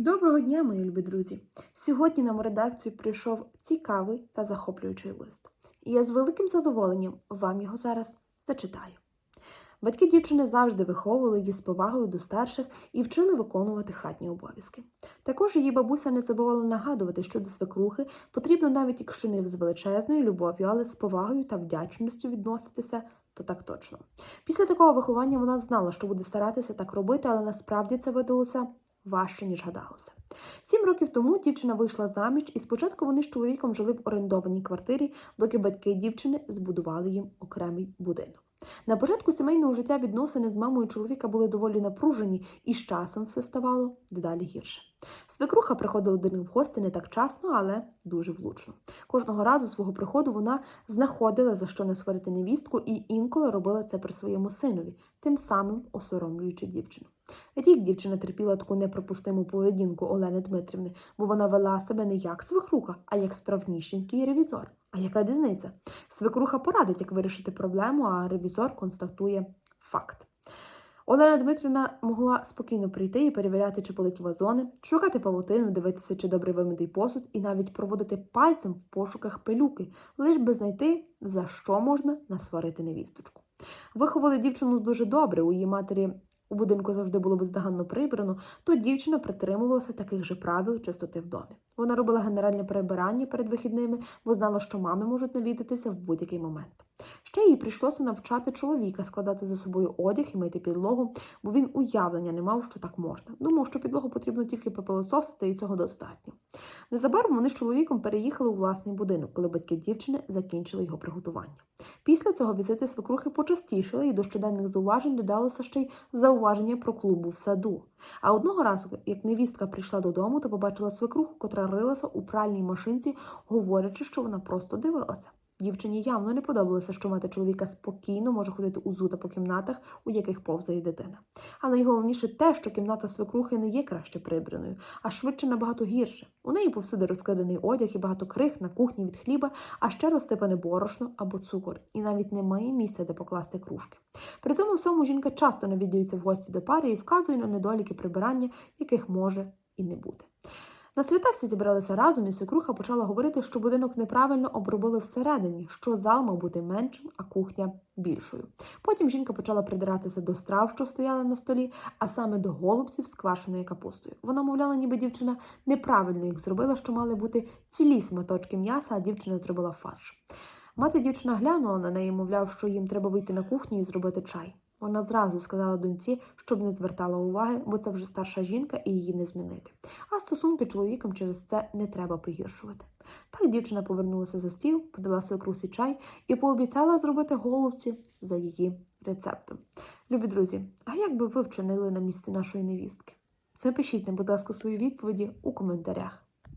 Доброго дня, мої любі друзі! Сьогодні нам у редакцію прийшов цікавий та захоплюючий лист. І я з великим задоволенням вам його зараз зачитаю. Батьки дівчини завжди виховували її з повагою до старших і вчили виконувати хатні обов'язки. Також її бабуся не забувала нагадувати, що до свекрухи потрібно навіть якщо не з величезною любов'ю, але з повагою та вдячністю відноситися, то так точно. Після такого виховання вона знала, що буде старатися так робити, але насправді це видалося важче, ніж гадалося. Сім років тому дівчина вийшла заміж, і спочатку вони з чоловіком жили в орендованій квартирі, доки батьки дівчини збудували їм окремий будинок. На початку сімейного життя відносини з мамою чоловіка були доволі напружені, і з часом все ставало дедалі гірше. Свекруха приходила до них в гості не так часто, але дуже влучно. Кожного разу свого приходу вона знаходила за що не сварити невістку і інколи робила це при своєму синові, тим самим осоромлюючи дівчину. Рік дівчина терпіла таку неприпустиму поведінку Олени Дмитрівни, бо вона вела себе не як свекруха, а як справнішенький ревізор. А яка різниця? Свекруха порадить, як вирішити проблему, а ревізор констатує факт. Олена Дмитрівна могла спокійно прийти і перевіряти, чи политі вазони, шукати павутину, дивитися, чи добре вимитий посуд, і навіть проводити пальцем в пошуках пилюки, лиш би знайти, за що можна насварити невісточку. Виховали дівчину дуже добре. У її матері у будинку завжди було бездоганно прибрано, то дівчина притримувалася таких же правил чистоти в домі. Вона робила генеральне перебирання перед вихідними, бо знала, що мами можуть навідатися в будь-який момент. Ще їй прийшлося навчати чоловіка складати за собою одяг і мити підлогу, бо він уявлення не мав, що так можна. Думав, що підлогу потрібно тільки попилососити, і цього достатньо. Незабаром вони з чоловіком переїхали у власний будинок, коли батьки дівчини закінчили його приготування. Після цього візити свекрухи почастішили, і до щоденних зауважень додалося ще й зауваження про клубу в саду. А одного разу, як невістка прийшла додому, то побачила свекруху, котра рилася у пральній машинці, говорячи, що вона просто дивилася. Дівчині явно не подобалося, що мати чоловіка спокійно може ходити узута по кімнатах, у яких повзає дитина. Але найголовніше те, що кімната свекрухи не є краще прибраною, а швидше набагато гірше. У неї повсюди розкладений одяг і багато крих на кухні від хліба, а ще розсипане борошно або цукор, і навіть немає місця, де покласти кружки. При цьому всьому жінка часто навідується в гості до пари і вказує на недоліки прибирання, яких може і не бути. На свята всі зібралися разом, і свекруха почала говорити, що будинок неправильно обробили всередині, що зал мав бути меншим, а кухня більшою. Потім жінка почала придиратися до страв, що стояли на столі, а саме до голубців з квашеною капустою. Вона мовляла, ніби дівчина неправильно їх зробила, що мали бути цілі сматочки м'яса, а дівчина зробила фарш. Мати дівчина глянула на неї, мовляв, що їм треба вийти на кухню і зробити чай. Вона зразу сказала доньці, щоб не звертала уваги, бо це вже старша жінка і її не змінити. А стосунки чоловіком через це не треба погіршувати. Так дівчина повернулася за стіл, подала свекрусі чай і пообіцяла зробити голубці за її рецептом. Любі друзі, а як би ви вчинили на місці нашої невістки? Напишіть нам, будь ласка, свої відповіді у коментарях.